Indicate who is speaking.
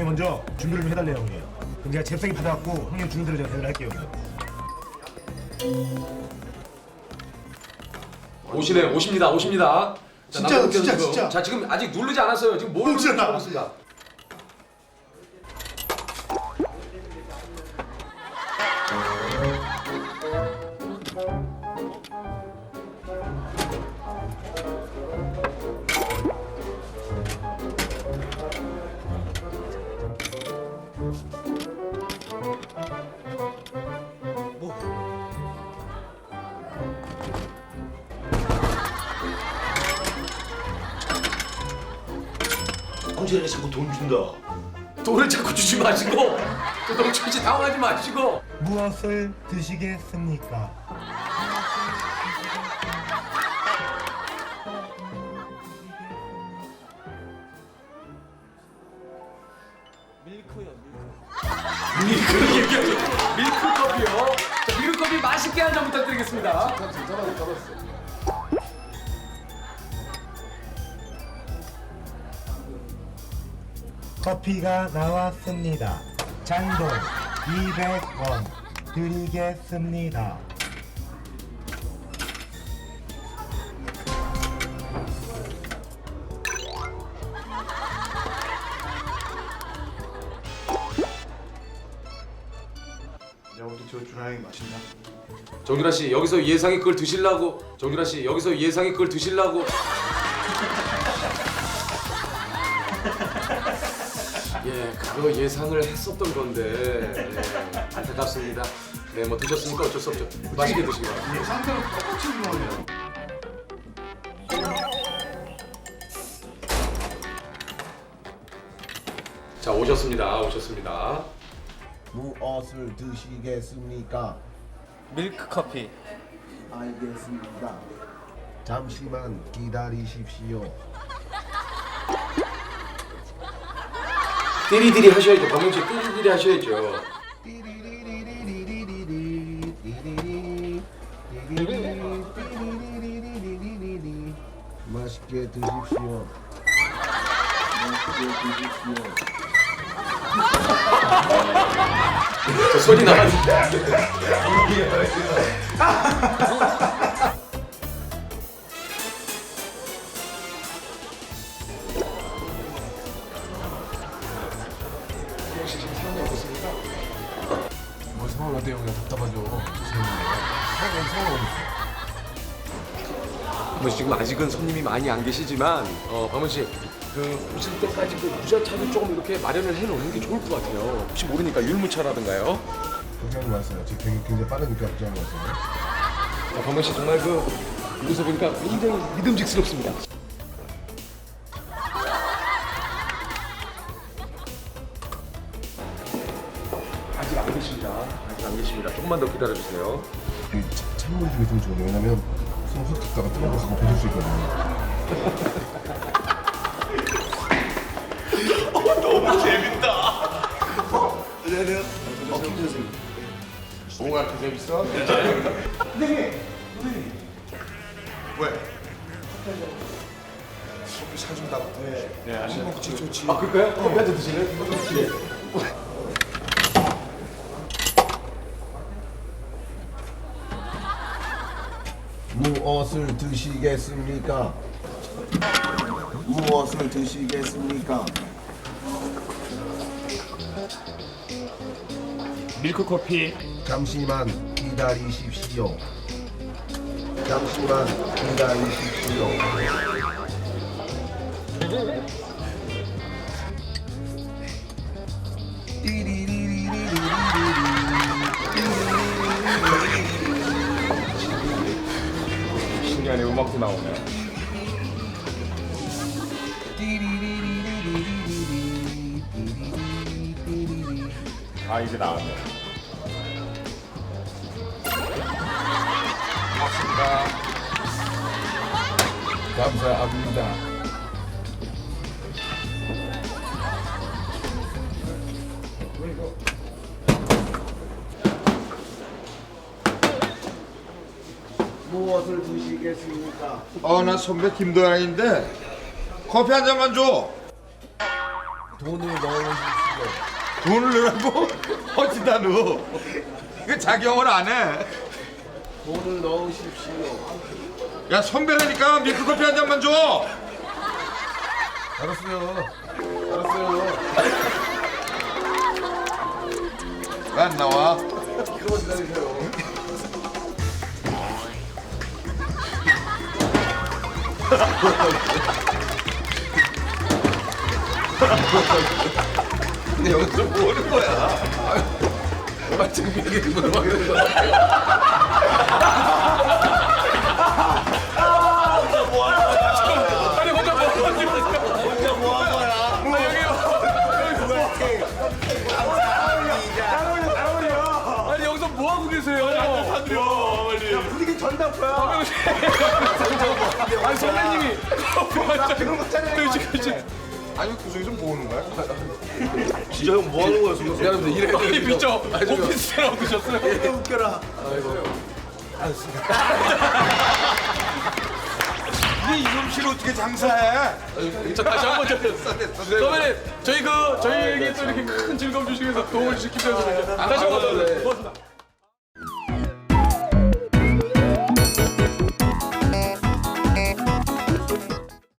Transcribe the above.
Speaker 1: 형님 먼저 준비를 좀 해달래요 형님 그럼 제가 잽싸게 받아갖고 형님 주는 대로 제가 대답을 할게요 형님
Speaker 2: 오시네 오십니다 오십니다. 자,
Speaker 3: 진짜,
Speaker 2: 남자 분께서
Speaker 3: 진짜,
Speaker 2: 지금-
Speaker 3: 진짜.
Speaker 2: 자 지금 아직 누르지 않았어요. 지금 뭘
Speaker 3: 진짜.
Speaker 2: 누르고 있습니다.
Speaker 3: 황진이가 자꾸 돈 준다.
Speaker 2: 돈을 자꾸 주지 마시고 또 동철 씨 당황하지 마시고
Speaker 1: 무엇을 드시겠습니까?
Speaker 2: 밀크 얘기하죠. 밀크 커피요. 자, 밀크 커피 맛있게 한 잔 부탁드리겠습니다.
Speaker 1: 커피가 나왔습니다 잔돈 200원 드리겠습니다
Speaker 3: 내가부터 저 주나이 맛있나?
Speaker 2: 정준하 씨 여기서 예상이 그걸 드시려고? 정준하 씨 여기서 예상이 그걸 드시려고? 예 그거 예상을 했었던 건데. 예, 안타깝습니다. 네뭐 드셨으니까? 어쩔 수 없죠. 맛있게 드시기 바랍니다.
Speaker 3: 이 상태로 똑같이 먹어요.
Speaker 2: 자 오셨습니다. 오셨습니다
Speaker 4: 무엇을 드시겠습니까?
Speaker 5: 밀크 커피.
Speaker 4: 알겠습니다. 잠시만 기다리십시오.
Speaker 2: 띠리디리 하셔야죠 박명 씨 띠리디리 하셔야죠
Speaker 4: 띠리리리리리리리리, 띠리리, 띠리리, 띠리리리리리리리. 맛있게 드십시오. 맛있게 드십시오.
Speaker 2: 저 소리
Speaker 6: 상황
Speaker 2: 뭐 지금 아직은 손님이 많이 안 계시지만 어 박문 씨 그 오실 때까지 그 유자차도 조금 이렇게 마련을 해놓는 게 좋을 것 같아요. 혹시 모르니까 율무차라든가요.
Speaker 4: 굉장히 왔어요. 지금 굉장히, 굉장히 빠르니까 굉장히 왔어요.
Speaker 2: 어, 박문 씨 정말 그 여기서 보니까 굉장히 믿음직스럽습니다. 아직 안 계십니다. 아직 안 계십니다. 조금만 더 기다려 주세요.
Speaker 4: 이 차- 찬물이 좀 있으면 좋네요. 왜냐면 손확 닦다가 뜨거운 거 쓰고 보실 수 있거든요.
Speaker 3: 뭐가 이렇게 재밌어? 왜? 커피 사준다고. 네, 아시죠? 좋지 좋지.
Speaker 2: 아 그럴까요? 커피 한잔 드실래요?
Speaker 4: 무엇을 드시겠습니까? 무엇을 드시겠습니까?
Speaker 5: 밀크 커피.
Speaker 4: 잠시만 기다리십시오. 잠시만 기다리십시오.
Speaker 5: 신기하네 음악도 나오네. 아 이제 나왔네.
Speaker 4: 감사합니다. 무엇을 드시겠습니까?
Speaker 3: 어, 나 선배 김도환인데 커피 한 잔만 줘.
Speaker 4: 돈을 넣으십시오.
Speaker 3: 돈을 넣으라고? 어디다 넣어? 이거 자기 영어를 안 해.
Speaker 4: 돈을 넣으십시오.
Speaker 3: 야 선배라니까 밀크커피 한 잔만 줘.
Speaker 4: 알았어요. 알았어요.
Speaker 3: 왜 안 나와?
Speaker 4: 그만 기다리세요.
Speaker 3: 근데 여기서 뭐 하는 거야?
Speaker 4: 이게 거.
Speaker 2: 아니 혼자 뭐? 혼자 뭐 하는 거야? 아, 여기요. 아니 여기서 뭐 하고 계세요? 사드려 빨리.
Speaker 1: 분위기 전담포야.
Speaker 2: 아니 선배님이 커피 한잔 그렇지 그렇지.
Speaker 3: 아니 그 속에 좀 모으는 거야?
Speaker 4: 진짜 형 뭐 하는 거야 지금? 미안합니다. 이래
Speaker 2: 아니 미쳐 오피스텔하고 드셨어요?
Speaker 1: 웃겨라.
Speaker 3: 이 이놈실 어떻게 장사해?
Speaker 2: 저 다시 한 번 좀 선배님 저희 그 저희에게 또 이렇게 큰 즐거움 주시기 위해서 도움을 주시기 위해서 다시 한번 고맙습니다.